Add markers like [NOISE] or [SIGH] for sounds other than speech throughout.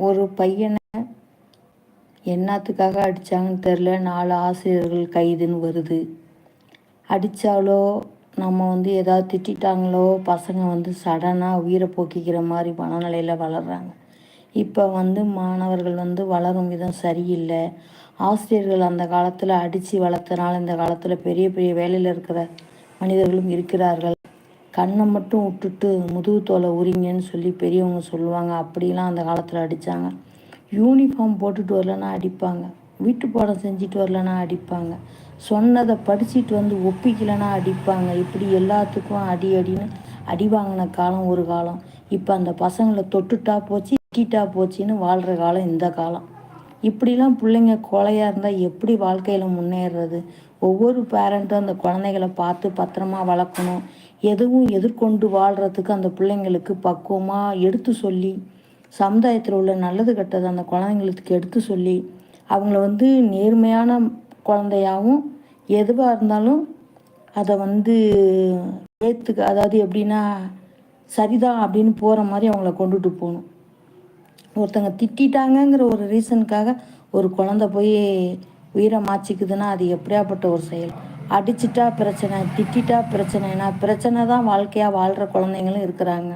ஒரு பையனை என்னத்துக்காக அடித்தாங்கன்னு தெரில நாலு ஆசிரியர்கள் கைதுன்னு வருது. அடித்தாலோ நம்ம வந்து ஏதாவது திட்டாங்களோ பசங்க வந்து சடனாக உயிரை போக்கிக்கிற மாதிரி மனநிலையில் வளர்கிறாங்க இப்போ வந்து மாணவர்கள் வந்து வளரும் விதம் சரியில்லை. ஆசிரியர்கள் அந்த காலத்தில் அடித்து வளர்த்தனால இந்த காலத்தில் பெரிய பெரிய வேலையில் இருக்கிற மனிதர்களும் இருக்கிறார்கள். கண்ணை மட்டும் விட்டுட்டு முதுகு தோலை உரிங்கன்னு சொல்லி பெரியவங்க சொல்லுவாங்க. அப்படிலாம் அந்த காலத்தில் அடித்தாங்க யூனிஃபார்ம் போட்டுட்டு வரலன்னா அடிப்பாங்க. வீட்டு பாடம் செஞ்சுட்டு வரலன்னா அடிப்பாங்க. சொன்னதை படிச்சுட்டு வந்து ஒப்பிக்கலைன்னா அடிப்பாங்க. இப்படி எல்லாத்துக்கும் அடி அடின்னு அடி வாங்கின காலம் ஒரு காலம். இப்போ அந்த பசங்களை தொட்டுட்டா போச்சு திட்டா போச்சுன்னு வாழ்கிற காலம் இந்த காலம். இப்படிலாம் பிள்ளைங்க கொலையாக இருந்தால் எப்படி வாழ்க்கையில் முன்னேறது? ஒவ்வொரு பேரண்ட்டும் அந்த குழந்தைகளை பார்த்து பத்திரமா வளர்க்கணும். எதுவும் எதிர்கொண்டு வாழ்கிறதுக்கு அந்த பிள்ளைங்களுக்கு பக்குவமாக எடுத்து சொல்லி சமுதாயத்தில் உள்ள நல்லது கெட்டது அந்த குழந்தைங்களுக்கு எடுத்து சொல்லி அவங்கள வந்து நேர்மையான குழந்தையாகவும் எதுவாக இருந்தாலும் அதை வந்து ஏற்றுக்க அதாவது எப்படின்னா சரிதான் அப்படின்னு போகிற மாதிரி அவங்கள கொண்டுட்டு போகணும். ஒருத்தங்க திட்டாங்கங்கிற ஒரு ரீசனுக்காக ஒரு குழந்த போய் உயிரை மாச்சிக்குதுன்னா அது எப்படியாப்பட்ட ஒரு செயல்? அடிச்சிட்டா பிரச்சனை திட்டா பிரச்சனைனா பிரச்சனை தான் வாழ்க்கையாக வாழ்கிற குழந்தைங்களும் இருக்கிறாங்க.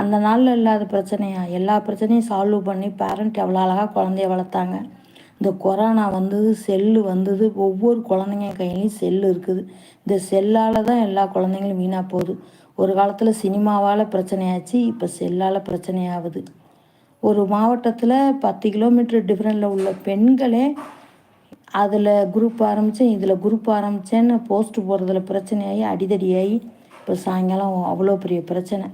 அந்த நாளில் இல்லாத பிரச்சனையா? எல்லா பிரச்சனையும் சால்வ் பண்ணி பேரண்ட் எவ்வளோ அழகாக குழந்தைய வளர்த்தாங்க. இந்த கொரோனா வந்தது செல்லு வந்தது ஒவ்வொரு குழந்தைங்க கையிலையும் செல்லு இருக்குது. இந்த செல்லால் தான் எல்லா குழந்தைங்களும் வீணாக போகுது. ஒரு காலத்தில் சினிமாவால் பிரச்சனையாச்சு இப்போ செல்லால் பிரச்சனையாகுது. ஒரு மாவட்டத்தில் பத்து கிலோமீட்டர் டிஃப்ரெண்டில் உள்ள பெண்களே அதில் குரூப் ஆரம்பித்தேன் இதில் குரூப் ஆரம்பித்தேன்னு போஸ்ட்டு போடுறதுல பிரச்சனையாகி அடிதடியாகி இப்போ சாயங்காலம் அவ்வளோ பெரிய பிரச்சனை.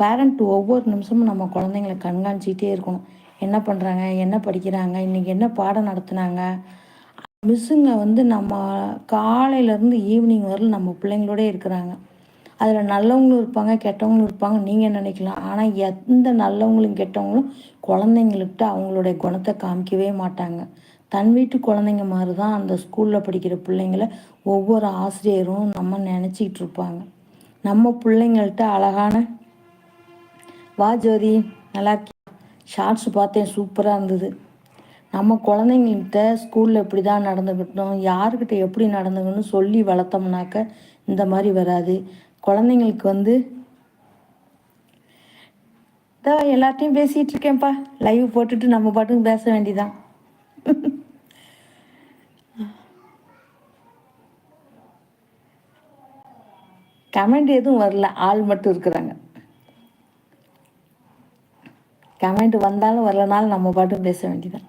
பேரண்ட் ஒவ்வொரு நிமிஷமும் நம்ம குழந்தைங்கள கண்காணிச்சிக்கிட்டே இருக்கணும். என்ன பண்ணுறாங்க என்ன படிக்கிறாங்க இன்றைக்கி என்ன பாடம் நடத்துனாங்க? மிஸ்ஸுங்க வந்து நம்ம காலையிலேருந்து ஈவினிங் வரலும் நம்ம பிள்ளைங்களோட இருக்கிறாங்க. அதில் நல்லவங்களும் இருப்பாங்க கெட்டவங்களும் இருப்பாங்க நீங்கள் நினைக்கலாம்? ஆனால் எந்த நல்லவங்களும் கெட்டவங்களும் குழந்தைங்கள்கிட்ட அவங்களுடைய குணத்தை காமிக்கவே மாட்டாங்க. தன் வீட்டு குழந்தைங்க மாதிரி தான் அந்த ஸ்கூலில் படிக்கிற பிள்ளைங்கள ஒவ்வொரு ஆசிரியரும் நம்ம நினச்சிக்கிட்டு இருப்பாங்க. நம்ம பிள்ளைங்கள்ட்ட அழகான வா ஜோதி நல்லா ஷார்ட்ஸ் பார்த்தேன் சூப்பராக இருந்தது. நம்ம குழந்தைங்கள்கிட்ட ஸ்கூலில் எப்படி தான் நடந்துக்கிட்டோம் யாருக்கிட்ட எப்படி நடந்துக்கணும்னு சொல்லி வளர்த்தோம்னாக்க இந்த மாதிரி வராது. குழந்தைங்களுக்கு வந்து தான் எல்லாத்தையும் பேசிகிட்டு இருக்கேன்ப்பா. லைவ் போட்டுட்டு நம்ம பாட்டுக்கு பேச வேண்டிதான். [LAUGHS] கமெண்ட் எதுவும் வரல. ஆள் மட்டும் இருக்கிறாங்க. கமெண்ட் வந்தாலும் வரலனாலும் நம்ம பாட்டும் பேச வேண்டியதான்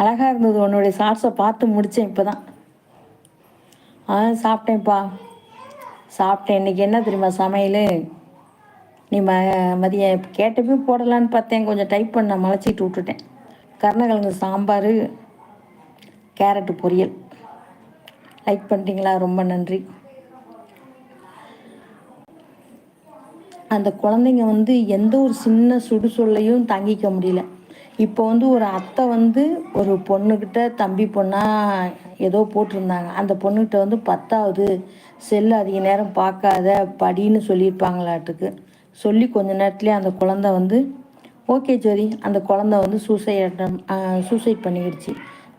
அழகாக இருந்தது. உன்னுடைய ஷார்ட்ஸை பார்த்து முடித்தேன் இப்போ தான் ஆ சாப்பிட்டேன்ப்பா. சாப்பிட்டேன். இன்றைக்கி என்ன தெரியுமா சமையல்? நீ ம மதியம் கேட்டப்பையும் போடலான்னு பார்த்தேன். கொஞ்சம் டைப் பண்ண மலைச்சிட்டு விட்டுட்டேன். கருணக்கிழங்கு சாம்பார் கேரட்டு பொரியல். லைக் பண்ணுறீங்களா ரொம்ப நன்றி. அந்த குழந்தைங்க வந்து எந்த ஒரு சின்ன சுடுசொல்லையும் தாங்கிக்க முடியல. இப்போ வந்து ஒரு அத்தை வந்து ஒரு பொண்ணுக்கிட்ட தம்பி பொண்ணாக ஏதோ போட்டிருந்தாங்க. அந்த பொண்ணுக்கிட்ட வந்து பத்தாவது செல் அதிக நேரம் பார்க்காத படின்னு சொல்லியிருப்பாங்களாட்டுக்கு. சொல்லி கொஞ்ச நேரத்துலேயே அந்த குழந்த வந்து ஓகே ஜோதி. அந்த குழந்த வந்து சூசைட் சூசைட் பண்ணிக்கிடுச்சு.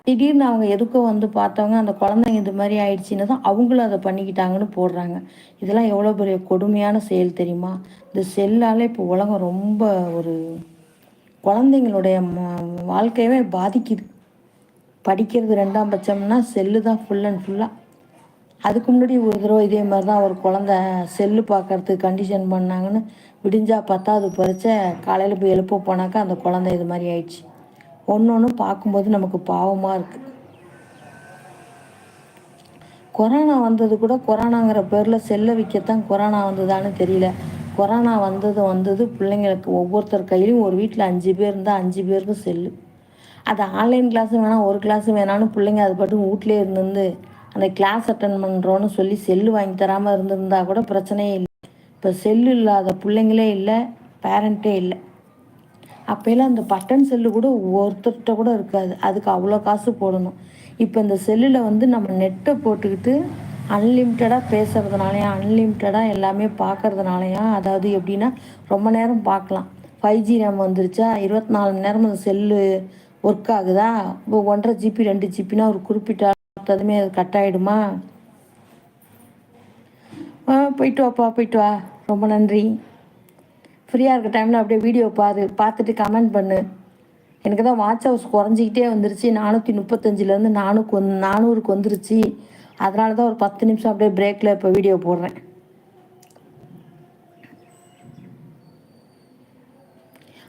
திடீர்னு அவங்க எதுக்கும் வந்து பார்த்தவங்க அந்த குழந்தைங்க இது மாதிரி ஆயிடுச்சுன்னு தான் அவங்களும் அதை பண்ணிக்கிட்டாங்கன்னு போடுறாங்க. இதெல்லாம் எவ்வளோ பெரிய கொடுமையான செயல் தெரியுமா? இந்த செல்லால் இப்போ உலகம் ரொம்ப ஒரு குழந்தைங்களுடைய வாழ்க்கையவே பாதிக்குது. படிக்கிறது ரெண்டாம் பட்சம்னா செல்லு தான் ஃபுல் அண்ட் ஃபுல்லாக அதுக்கு முன்னாடி ஒரு தடவை இதே மாதிரி தான் ஒரு குழந்த செல்லு பார்க்கறதுக்கு கண்டிஷன் பண்ணாங்கன்னு விடிஞ்சா பத்தாவது பறிச்ச காலையில் போய் எழுப்ப போனாக்கா அந்த குழந்தை இது மாதிரி ஆயிடுச்சு. ஒன்று ஒன்று பார்க்கும்போது நமக்கு பாவமாக இருக்குது கொரோனா வந்தது கூட கொரோனாங்கிற பேரில் செல்லை விற்கத்தான் கொரோனா வந்ததான்னு தெரியல. கொரோனா வந்தது வந்தது பிள்ளைங்களுக்கு ஒவ்வொருத்தர் கையிலையும் ஒரு வீட்டில் அஞ்சு பேர் இருந்தால் அஞ்சு பேருக்கும் செல்லு. அது ஆன்லைன் கிளாஸும் வேணாம் ஒரு கிளாஸும் வேணாலும் பிள்ளைங்க அது பாட்டு வீட்லேயே இருந்து அந்த கிளாஸ் அட்டன் பண்ணுறோன்னு சொல்லி செல்லு வாங்கி தராமல் இருந்திருந்தா கூட பிரச்சனையே இல்லை. இப்போ செல்லு இல்லாத பிள்ளைங்களே இல்லை பேரண்ட்டே இல்லை. அப்போல்லாம் அந்த பட்டன் செல்லு கூட ஒருத்தர்கிட்ட கூட இருக்காது. அதுக்கு அவ்வளோ காசு போடணும். இப்போ இந்த செல்லில் வந்து நம்ம நெட்டை போட்டுக்கிட்டு அன்லிமிட்டடாக பேசுகிறதுனாலையும் அன்லிமிட்டடாக எல்லாமே பார்க்கறதுனாலையா அதாவது எப்படின்னா ரொம்ப நேரம் பார்க்கலாம் ஃபைவ் ஜி ரேம் வந்துருச்சா இருபத்தி நாலு மணி நேரம் அந்த செல்லு ஒர்க் ஆகுதா? இப்போ ஒன்றரை ஜிபி ரெண்டு ஜிபினா ஒரு குறிப்பிட்ட பார்த்ததுமே அது கட் ஆகிடுமா போயிட்டு வாப்பா போயிட்டு வா. ரொம்ப நன்றி. ஃப்ரீயாக இருக்க டைமில் அப்படியே வீடியோ பாரு பார்த்துட்டு கமெண்ட் பண்ணு. எனக்கு தான் வாட்ச் ஹவுஸ் குறைஞ்சிக்கிட்டே வந்துருச்சு. நானூற்றி முப்பத்தஞ்சிலேருந்து நானூக்கு வந்து நானூறுக்கு வந்துருச்சு. அதனால தான் ஒரு பத்து நிமிஷம் அப்படியே பிரேக்கில் இப்போ வீடியோ போடுறேன்.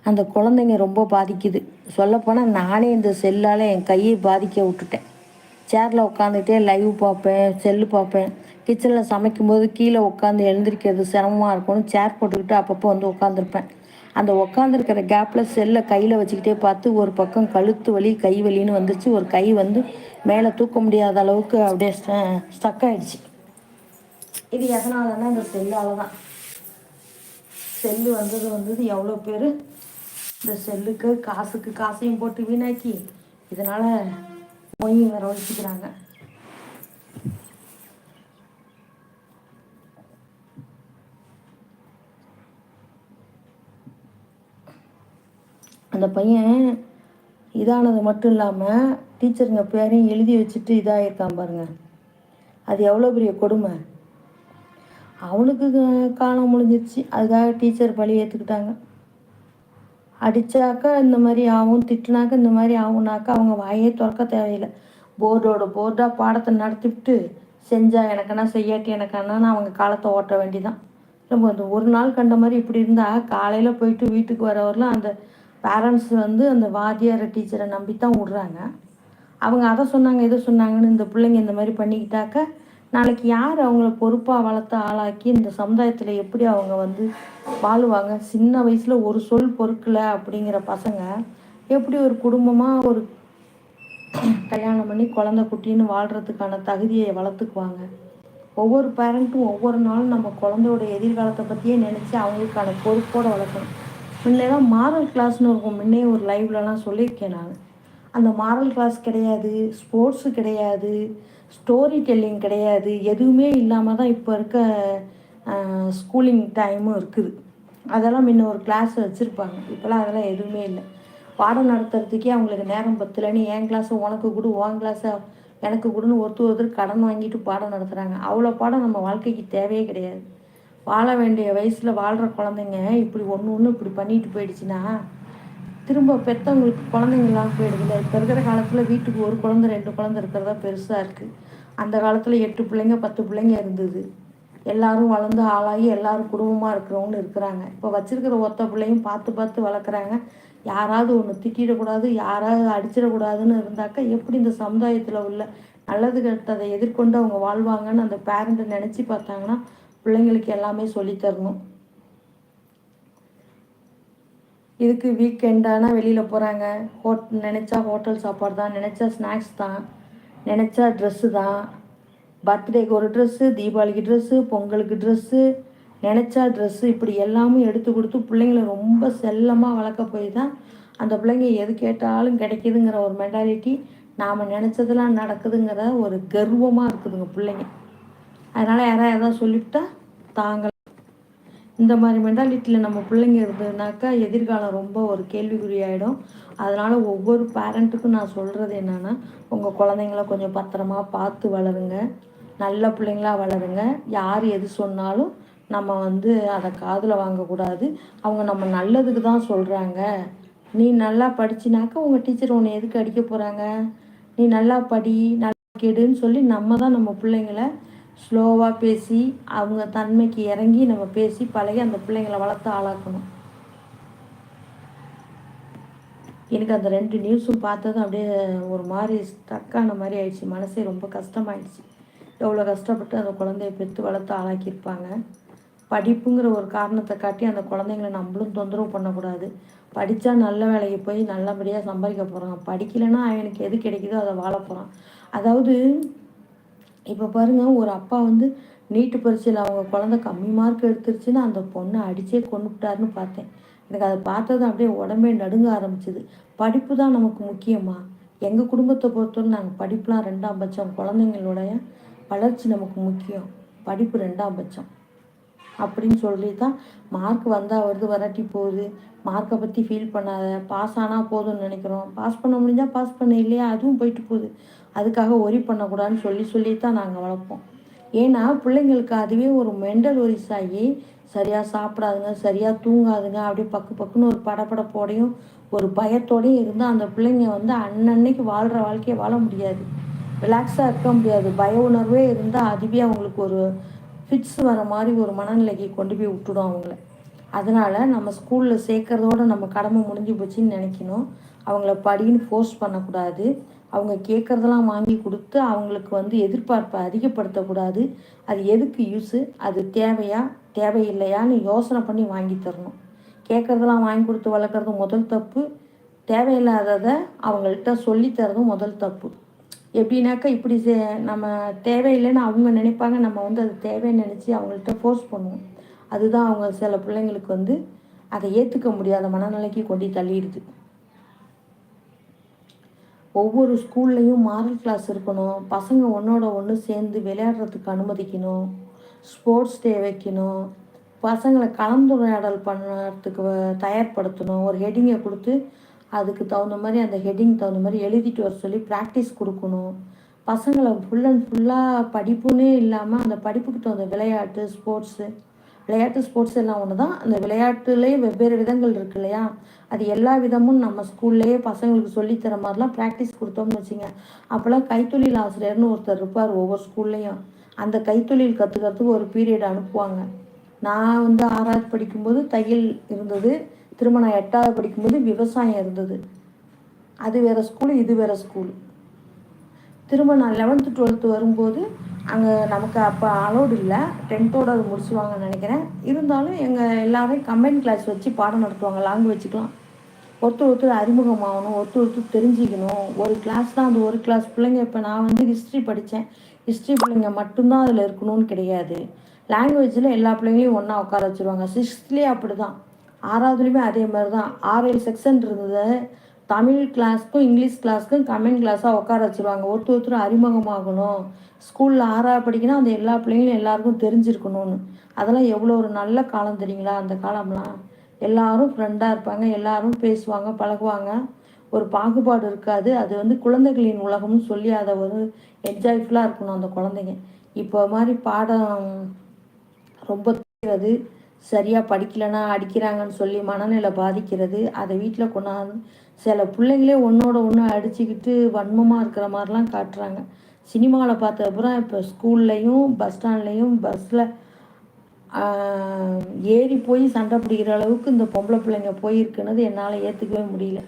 அந்த குழந்தைங்க ரொம்ப பாதிக்குது. சொல்லப்போனால் நானே இந்த செல்லால் என் கையை பாதிக்க விட்டுட்டேன். சேரில் உட்காந்துட்டே லைவ் பார்ப்பேன் செல்லு பார்ப்பேன். கிச்சனில் சமைக்கும்போது கீழே உட்காந்து எழுந்திரிக்கிறது சிரமமாக இருக்கும்னு சேர் போட்டுக்கிட்டு அப்பப்போ வந்து உட்காந்துருப்பேன் அந்த உட்காந்துருக்கிற கேப்பில் செல்லை கையில் வச்சுக்கிட்டே பார்த்து ஒரு பக்கம் கழுத்து வலி கை வலின்னு வந்துச்சு ஒரு கை வந்து மேலே தூக்க முடியாத அளவுக்கு அப்படியே ஸ்டக் ஆகிடுச்சு இது எதனாலன்னா இந்த செல்லால் தான். செல்லு வந்தது வந்தது எவ்வளோ பேர்? இந்த செல்லுக்கு காசுக்கு காசையும் போட்டு வீணாக்கி இதனால் மொய் வரவழைச்சிக்கிறாங்க அந்த பையன் இதானது மட்டும் இல்லாமல் டீச்சருங்க பேரையும் எழுதி வச்சுட்டு இதாகிருக்கான் பாருங்க. அது எவ்வளோ பெரிய கொடுமை. அவனுக்கு காலம் முடிஞ்சிருச்சு. அதுக்காக டீச்சர் பழி ஏற்றுக்கிட்டாங்க அடித்தாக்கா இந்த மாதிரி ஆகும் திட்டினாக்க இந்த மாதிரி ஆகுனாக்கா அவங்க வாயே திறக்க தேவையில்லை. போர்டோட போர்டாக பாடத்தை நடத்திவிட்டு செஞ்சால் எனக்கன்னா செய்யாட்டி எனக்கன்னா அவங்க காலத்தை ஓட்ட வேண்டிதான். நம்ம அந்த ஒரு நாள் கண்ட மாதிரி இப்படி இருந்தால் காலையில் போயிட்டு வீட்டுக்கு வரவரெலாம் அந்த பேரண்ட்ஸ் வந்து அந்த வாத்தியார டீச்சரை நம்பி தான் விடுறாங்க. அவங்க அதை சொன்னாங்க இதை சொன்னாங்கன்னு இந்த பிள்ளைங்க இந்த மாதிரி பண்ணிக்கிட்டாக்க நாளைக்கு யார் அவங்கள பொறுப்பாக வளர்த்து ஆளாக்கி இந்த சமுதாயத்தில் எப்படி அவங்க வந்து வாழுவாங்க? சின்ன வயசில் ஒரு சொல் பொறுக்கலை அப்படிங்கிற பசங்க எப்படி ஒரு குடும்பமாக ஒரு கல்யாணம் பண்ணி குழந்த குட்டின்னு வாழ்கிறதுக்கான தகுதியை வளர்த்துக்குவாங்க? ஒவ்வொரு பேரண்ட்டும் ஒவ்வொரு நாளும் நம்ம குழந்தையோட எதிர்காலத்தை பற்றியே நினச்சி அவங்களுக்கான பொறுப்போடு வளர்க்கணும். முன்னெல்லாம் மாரல் கிளாஸ்னு இருக்கும். முன்னே ஒரு லைவ்லலாம் சொல்லியிருக்கேன் நான். அந்த மாரல் கிளாஸ் கிடையாது ஸ்போர்ட்ஸு கிடையாது ஸ்டோரி டெல்லிங் கிடையாது. எதுவுமே இல்லாமல் தான் இப்போ இருக்க ஸ்கூலிங் டைமும் இருக்குது. அதெல்லாம் முன்ன ஒரு கிளாஸ் வச்சுருப்பாங்க. இப்போலாம் அதெல்லாம் எதுவுமே இல்லை. பாடம் நடத்துறதுக்கே அவங்களுக்கு நேரம் பத்தலைன்னு என் கிளாஸை உனக்கு கொடு உன் கிளாஸை எனக்கு கொடுன்னு ஒருத்தர் ஒருத்தர் கடன் வாங்கிட்டு பாடம் நடத்துகிறாங்க அவ்வளோ பாடம் நம்ம வாழ்க்கைக்கு தேவையே கிடையாது. வாழ வேண்டிய வயசில் வாழ்கிற குழந்தைங்க இப்படி ஒன்று ஒன்று இப்படி பண்ணிட்டு போயிடுச்சுன்னா திரும்ப பெற்றவங்களுக்கு குழந்தைங்களாம் போயிடுதுல இப்போ இருக்கிற காலத்தில் வீட்டுக்கு ஒரு குழந்தை ரெண்டு குழந்தை இருக்கிறதா பெருசாக இருக்குது அந்த காலத்தில் எட்டு பிள்ளைங்க பத்து பிள்ளைங்க இருந்தது. எல்லாரும் வளர்ந்து ஆளாகி எல்லாரும் குடும்பமாக இருக்கிறவங்கன்னு இருக்கிறாங்க. இப்போ வச்சுருக்கிற ஒத்த பிள்ளையும் பார்த்து பார்த்து வளர்க்குறாங்க. யாராவது ஒன்று திட்டிடக்கூடாது யாராவது அடிச்சிடக்கூடாதுன்னு இருந்தாக்கா எப்படி இந்த சமுதாயத்தில் உள்ள நல்லது கெட்டதை எதிர்கொண்டு அவங்க வாழ்வாங்கன்னு அந்த பேரண்ட்டை நினச்சி பார்த்தாங்கன்னா பிள்ளைங்களுக்கு எல்லாமே சொல்லித்தரணும் இதுக்கு வீக்கெண்டானா வெளியில் போகிறாங்க ஹோட் நினச்சா ஹோட்டல் சாப்பாடு தான் நினச்சா ஸ்நாக்ஸ் தான் நினச்சா ட்ரெஸ்ஸு தான். பர்த்டேக்கு ஒரு ட்ரெஸ்ஸு தீபாவளிக்கு ட்ரெஸ்ஸு பொங்கலுக்கு ட்ரெஸ்ஸு நினச்சா ட்ரெஸ்ஸு இப்படி எல்லாமே எடுத்து கொடுத்து பிள்ளைங்கள ரொம்ப செல்லமாக வளர்க்க போய் தான் அந்த பிள்ளைங்க எது கேட்டாலும் கிடைக்கிதுங்கிற ஒரு மென்டாலிட்டி நாம் நினச்சதெல்லாம் நடக்குதுங்கிற ஒரு கர்வமாக இருக்குதுங்க பிள்ளைங்க. அதனால் யாராவது எதாவது சொல்லிவிட்டா தாங்கள் இந்த மாதிரி மென்டாலிட்டியில் நம்ம பிள்ளைங்க இருந்ததுனாக்கா எதிர்காலம் ரொம்ப ஒரு கேள்விக்குறியாயிடும். அதனால் ஒவ்வொரு பேரண்ட்டுக்கும் நான் சொல்கிறது என்னென்னா உங்கள் குழந்தைங்கள கொஞ்சம் பத்திரமா பார்த்து வளருங்க. நல்ல பிள்ளைங்களா வளருங்க. யார் எது சொன்னாலும் நம்ம வந்து அதை காதில் வாங்கக்கூடாது. அவங்க நம்ம நல்லதுக்கு தான் சொல்கிறாங்க நீ நல்லா படிச்சினாக்கா உங்கள் டீச்சர் உன்னை எதுக்கு அடிக்க போகிறாங்க நீ நல்லா படி நல்லா கெடுன்னு சொல்லி நம்ம தான் நம்ம பிள்ளைங்கள ஸ்லோவாக பேசி அவங்க தன்மைக்கு இறங்கி நம்ம பேசி பழகி அந்த பிள்ளைங்களை வளர்த்து ஆளாக்கணும். எனக்கு அந்த ரெண்டு நியூஸும் பார்த்ததும் அப்படியே ஒரு மாதிரி ஸ்டக்கான மாதிரி ஆயிடுச்சு. மனசே ரொம்ப கஷ்டமாயிடுச்சு. எவ்வளோ கஷ்டப்பட்டு அந்த குழந்தைய பெற்று வளர்த்து ஆளாக்கியிருப்பாங்க. படிப்புங்கிற ஒரு காரணத்தை காட்டி அந்த குழந்தைங்கள நம்மளும் தொந்தரவு பண்ணக்கூடாது. படித்தா நல்ல வேலைக்கு போய் நல்லபடியாக சம்பாதிக்க போகிறான் படிக்கலைன்னா அவனுக்கு எது கிடைக்குதோ அதை வாழ போகிறான் அதாவது இப்போ பாருங்கள் ஒரு அப்பா வந்து நீட்டு பரீட்சையில் அவங்க குழந்த கம்மி மார்க் எடுத்துருச்சுன்னா அந்த பொண்ணை அடித்தே கொண்டுட்டாருன்னு பார்த்தேன். எனக்கு அதை பார்த்தது அப்படியே உடம்பே நடுங்க ஆரம்பிச்சிது. படிப்பு தான் நமக்கு முக்கியமாக எங்கள் குடும்பத்தை பொறுத்தவரை நாங்கள் படிப்புலாம் ரெண்டாம் பட்சம். குழந்தைங்களுடைய வளர்ச்சி நமக்கு முக்கியம். படிப்பு ரெண்டாம் பட்சம். அப்படின்னு சொல்லி தான் மார்க் வந்தால் வருது வராட்டி போகுது. மார்க்கை பற்றி ஃபீல் பண்ணாத. பாஸ் ஆனால் போதும்னு நினைக்கிறோம். பாஸ் பண்ண முடிஞ்சால் பாஸ் பண்ண இல்லையா? அதுவும் போயிட்டு போகுது. அதுக்காக ஒரி பண்ணக்கூடாதுன்னு சொல்லி சொல்லி தான் நாங்கள் வளர்ப்போம். ஏன்னா பிள்ளைங்களுக்கு அதுவே ஒரு மெண்டல் ஒரிஸ் ஆகி சரியாக சாப்பிடாதுங்க சரியாக தூங்காதுங்க அப்படியே பக்கு பக்குன்னு ஒரு படப்படப்போடையும் ஒரு பயத்தோடையும் இருந்தால் அந்த பிள்ளைங்க வந்து அன்னன்னைக்கு வாழ்கிற வாழ்க்கையை வாழ முடியாது. ரிலாக்ஸாக இருக்க முடியாது. பய உணர்வே இருந்தால் அதுவே அவங்களுக்கு ஒரு ஃபிட்ஸ் வர மாதிரி ஒரு மனநிலைக்கு கொண்டு போய் விட்டுடும் அவங்கள. அதனால் நம்ம ஸ்கூலில் சேர்க்குறதோட நம்ம கடமை முடிஞ்சு போச்சுன்னு நினைக்கணும். அவங்கள படின்னு ஃபோர்ஸ் பண்ணக்கூடாது. அவங்க கேட்குறதெல்லாம் வாங்கி கொடுத்து அவங்களுக்கு வந்து எதிர்பார்ப்பை அதிகப்படுத்தக்கூடாது. அது எதுக்கு யூஸு அது தேவையா? தேவையில்லையான்னு யோசனை பண்ணி வாங்கி தரணும். கேட்குறதெல்லாம் வாங்கி கொடுத்து வளர்க்குறது முதல் தப்பு. தேவையில்லாததை அவங்கள்ட்ட சொல்லித்தரதும் முதல் தப்பு. எப்படின்னாக்கா இப்படி நம்ம தேவையில்லைன்னு அவங்க நினைப்பாங்க. நம்ம வந்து அது தேவைன்னு நினச்சி அவங்கள்ட்ட ஃபோர்ஸ் பண்ணுவோம். அதுதான் அவங்க சில பிள்ளைங்களுக்கு வந்து அதை ஏற்றுக்க முடியாத மனநிலைக்கு கொண்டு தள்ளிடுது. ஒவ்வொரு ஸ்கூல்லையும் மாரல் கிளாஸ் இருக்கணும். பசங்க ஒன்றோட ஒன்று சேர்ந்து விளையாடுறதுக்கு அனுமதிக்கணும். ஸ்போர்ட்ஸ் டே வைக்கணும். பசங்களை கலந்துரையாடல் பண்ணுறதுக்கு தயார்படுத்தணும். ஒரு ஹெட்டிங்கை கொடுத்து அதுக்கு தகுந்த மாதிரி அந்த ஹெட்டிங் தகுந்த மாதிரி எழுதிட்டு வர சொல்லி ப்ராக்டிஸ் கொடுக்கணும். பசங்களை ஃபுல் அண்ட் ஃபுல்லாக படிப்புன்னே இல்லாமல் அந்த படிப்புக்கு தகுந்த விளையாட்டு ஸ்போர்ட்ஸு விளையாட்டு ஸ்போர்ட்ஸ் எல்லாம் ஒன்று தான் அந்த விளையாட்டுலேயே வெவ்வேறு விதங்கள் இருக்கு இல்லையா? அது எல்லா விதமும் நம்ம ஸ்கூல்லேயே பசங்களுக்கு சொல்லித்தர மாதிரிலாம் ப்ராக்டிஸ் கொடுத்தோம்னு வச்சுங்க. அப்போல்லாம் கைத்தொழில் ஆசிரியர்னு ஒருத்தர் இருப்பார் ஒவ்வொரு ஸ்கூல்லையும் அந்த கைத்தொழில் கற்றுக்கிறதுக்கு ஒரு பீரியட் அனுப்புவாங்க. நான் வந்து ஆறாவது படிக்கும்போது தையல் இருந்தது. திரும்ப நான் எட்டாவது படிக்கும்போது விவசாயம் இருந்தது. அது வேறு ஸ்கூலு இது வேறு ஸ்கூல் திரும்ப நான் லெவன்த்து டுவெல்த்து வரும்போது அங்கே நமக்கு அப்போ அலோடு இல்லை. டென்த்தோடு அது முடிச்சுவாங்கன்னு நினைக்கிறேன். இருந்தாலும் எங்கள் எல்லாரும் கம்பைன் கிளாஸ் வச்சு பாடம் நடத்துவாங்க. லாங்குவேஜுக்கெலாம் ஒருத்தர் ஒருத்தர் அறிமுகமாகணும் ஒருத்தர் ஒருத்தர் தெரிஞ்சுக்கணும். ஒரு கிளாஸ் தான் அந்த ஒரு கிளாஸ் பிள்ளைங்க இப்போ நான் வந்து ஹிஸ்ட்ரி படித்தேன். ஹிஸ்ட்ரி பிள்ளைங்க மட்டும்தான் அதில் இருக்கணும்னு கிடையாது. லாங்குவேஜில் எல்லா பிள்ளைங்களையும் ஒன்றா உட்கார வச்சுருவாங்க. சிக்ஸ்த்லேயே அப்படி தான் ஆறாவதுலேயுமே அதே மாதிரி தான் ஆறு ஏழு செக்ஷன் இருந்தது தமிழ் கிளாஸ்க்கும் இங்கிலீஷ் கிளாஸ்க்கும் கமெண்ட் கிளாஸாக உட்கார வச்சுருவாங்க. ஒருத்தர் ஒருத்தர் அறிமுகமாகணும். ஸ்கூலில் ஆறாவது படிக்கணும் அந்த எல்லா பிள்ளைங்களும் எல்லாருக்கும் தெரிஞ்சிருக்கணும்னு. அதெல்லாம் எவ்வளோ ஒரு நல்ல காலம் தெரியுங்களா? அந்த காலம்லாம். எல்லாரும் ஃப்ரெண்டாக இருப்பாங்க எல்லாரும் பேசுவாங்க பழகுவாங்க. ஒரு பாகுபாடு இருக்காது. அது வந்து குழந்தைகளின் உலகம்னு சொல்லி அதை ஒரு என்ஜாய்ஃபுல்லாக இருக்கணும் அந்த குழந்தைங்க. இப்போ மாதிரி பாடம் ரொம்ப சரியாக படிக்கலைன்னா அடிக்கிறாங்கன்னு சொல்லி மனநிலை பாதிக்கிறது. அதை வீட்டில் கொண்டாந்து சில பிள்ளைங்களே ஒன்றோட ஒன்று அடிச்சுக்கிட்டு வன்மமாக இருக்கிற மாதிரிலாம் காட்டுறாங்க. சினிமாவில் பார்த்த அப்புறம் இப்போ ஸ்கூல்லையும் பஸ் ஸ்டாண்ட்லேயும் பஸ்ஸில் ஏறி போய் சண்டை பிடிக்கிற அளவுக்கு இந்த பொம்பளை பிள்ளைங்க போயிருக்குன்னது என்னால் ஏற்றுக்கவே முடியல.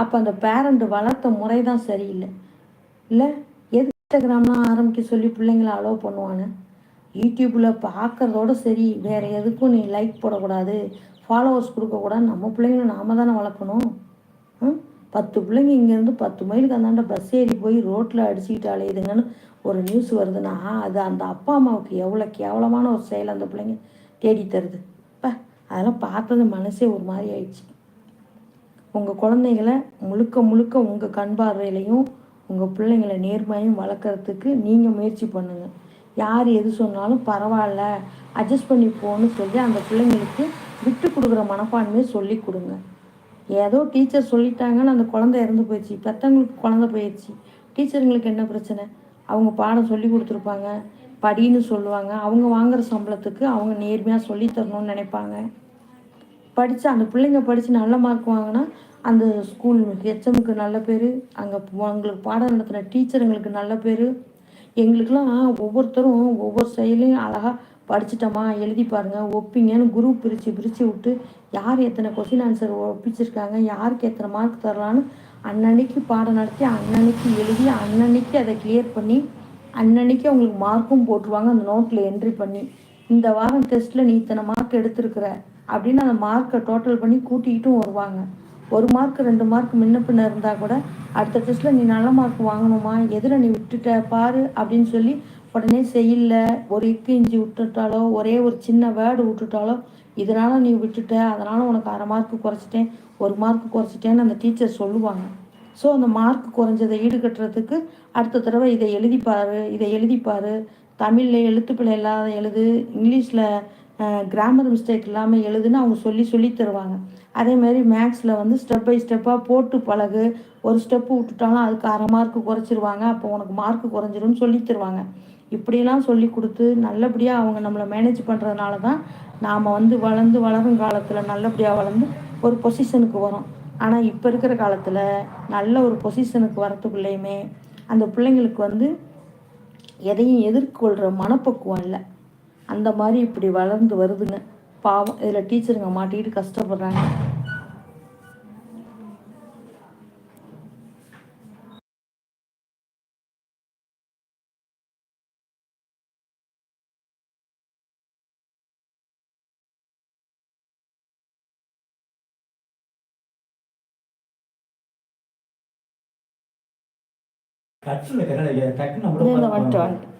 அப்போ அந்த பேரண்ட் வளர்த்த முறை தான் சரியில்லை. இல்லை எது இன்ஸ்டாகிராம்லாம் ஆரம்பிக்க சொல்லி பிள்ளைங்களை அலோவ் பண்ணுவானு யூடியூப்பில் பார்க்குறதோட சரி வேறு எதுக்கும் நீ லைக் போடக்கூடாது ஃபாலோவர்ஸ் கொடுக்கக்கூடாது நம்ம பிள்ளைங்களை நாம தானே வளர்க்கணும். பத்து பிள்ளைங்க இங்கேருந்து பத்து மைலுக்கு அந்தாண்ட பஸ் ஏறி போய் ரோட்டில் அடிச்சுக்கிட்டு அலையுதுங்கன்னு ஒரு நியூஸ் வருதுன்னா அது அந்த அப்பா அம்மாவுக்கு எவ்வளோ கேவலமான ஒரு செயல் அந்த பிள்ளைங்க தேடி தருது. இப்போ அதெல்லாம் பார்த்தது மனசே ஒரு மாதிரி ஆயிடுச்சு. உங்கள் குழந்தைங்கள முழுக்க முழுக்க உங்கள் கண் பார்வையிலையும் உங்கள் பிள்ளைங்களை நேர்மையும் வளர்க்குறதுக்கு நீங்கள் முயற்சி பண்ணுங்கள் யார் எது சொன்னாலும் பரவாயில்ல அட்ஜஸ்ட் பண்ணி போன்னு சொல்லி அந்த பிள்ளைங்களுக்கு விட்டு கொடுக்குற மனப்பான்மையை சொல்லி கொடுங்க. ஏதோ டீச்சர் சொல்லிட்டாங்கன்னு அந்த குழந்தை இறந்து போயிடுச்சு. பெற்றவங்களுக்கு குழந்த போயிடுச்சு. டீச்சருங்களுக்கு என்ன பிரச்சனை? அவங்க பாடம் சொல்லி கொடுத்துருப்பாங்க படின்னு சொல்லுவாங்க. அவங்க வாங்குகிற சம்பளத்துக்கு அவங்க நேர்மையாக சொல்லித்தரணும்னு நினைப்பாங்க. படித்து அந்த பிள்ளைங்க படித்து நல்ல மார்க் வாங்கினா அந்த ஸ்கூல் ஹெச்எம்க்கு HM நல்ல பேர். அங்கே அவங்களுக்கு பாடம் நடத்துகிற டீச்சருங்களுக்கு நல்ல பேர். எங்களுக்கெல்லாம் ஒவ்வொருத்தரும் ஒவ்வொரு செயலையும் அழகாக படிச்சிட்டோமா? எழுதி பாருங்கள் ஒப்பிங்கன்னு குரூப் பிரித்து பிரித்து விட்டு யார் எத்தனை கொஸ்டின் ஆன்சர் ஒப்பிச்சிருக்காங்க யாருக்கு எத்தனை மார்க் தரலான்னு அன்னன்னைக்கு பாடம் நடத்தி அன்னன்னைக்கு எழுதி அன்னன்னைக்கு அதை கிளியர் பண்ணி அன்னன்னைக்கு அவங்களுக்கு மார்க்கும் போட்டுருவாங்க அந்த நோட்டில் என்ட்ரி பண்ணி இந்த வாரம் டெஸ்ட்டில் நீ இத்தனை மார்க் எடுத்திருக்கிற அப்படின்னு அந்த மார்க்கை டோட்டல் பண்ணி கூட்டிக்கிட்டும் வருவாங்க. ஒரு மார்க் ரெண்டு மார்க் முன்ன பின்ன இருந்தால் கூட அடுத்த டெஸ்ட்டில் நீ நல்ல மார்க் வாங்கணுமா? எதில் நீ விட்டுட்ட? பாரு அப்படின்னு சொல்லி உடனே செய்யல. ஒரு இக்கு இஞ்சி விட்டுட்டாலோ ஒரே ஒரு சின்ன வேர்டு விட்டுட்டாலோ இதனால் நீ விட்டுட்ட. அதனால் உனக்கு அரை மார்க் குறைச்சிட்டேன் ஒரு மார்க் குறைச்சிட்டேன்னு அந்த டீச்சர் சொல்லுவாங்க. ஸோ அந்த மார்க் குறைஞ்சதை ஈடுகட்டுறதுக்கு அடுத்த தடவை இதை எழுதிப்பார் இதை எழுதிப்பார் தமிழில் எழுத்துப்பிழை இல்லாத எழுது இங்கிலீஷில் கிராமர் மிஸ்டேக் இல்லாமல் எழுதுன்னு அவங்க சொல்லி சொல்லி தருவாங்க. அதே மாதிரி மேக்ஸில் வந்து ஸ்டெப் பை ஸ்டெப்பாக போட்டு பழகு. ஒரு ஸ்டெப்பு விட்டுட்டாலும் அதுக்கு அரை மார்க்கு குறைச்சிருவாங்க. அப்போ உனக்கு மார்க்கு குறைஞ்சிரும்னு சொல்லி தருவாங்க. இப்படியெல்லாம் சொல்லி கொடுத்து நல்லபடியாக அவங்க நம்மளை மேனேஜ் பண்ணுறதுனால தான் நாம் வந்து வளர்ந்து வளரும் காலத்தில் நல்லபடியாக வளர்ந்து ஒரு பொசிஷனுக்கு வரோம். ஆனால் இப்போ இருக்கிற காலத்தில் நல்ல ஒரு பொசிஷனுக்கு வரத்துக்குள்ளேயுமே அந்த பிள்ளைங்களுக்கு வந்து எதையும் எதிர்கொள்கிற மனப்பக்குவம் இல்லை. அந்த மாதிரி இப்படி வளர்ந்து வருதுங்க. பாவம் இதில் டீச்சருங்க மாட்டிக்கிட்டு கஷ்டப்படுறாங்க. டக்குன்னு வந்துட்டு வந்துட்டு.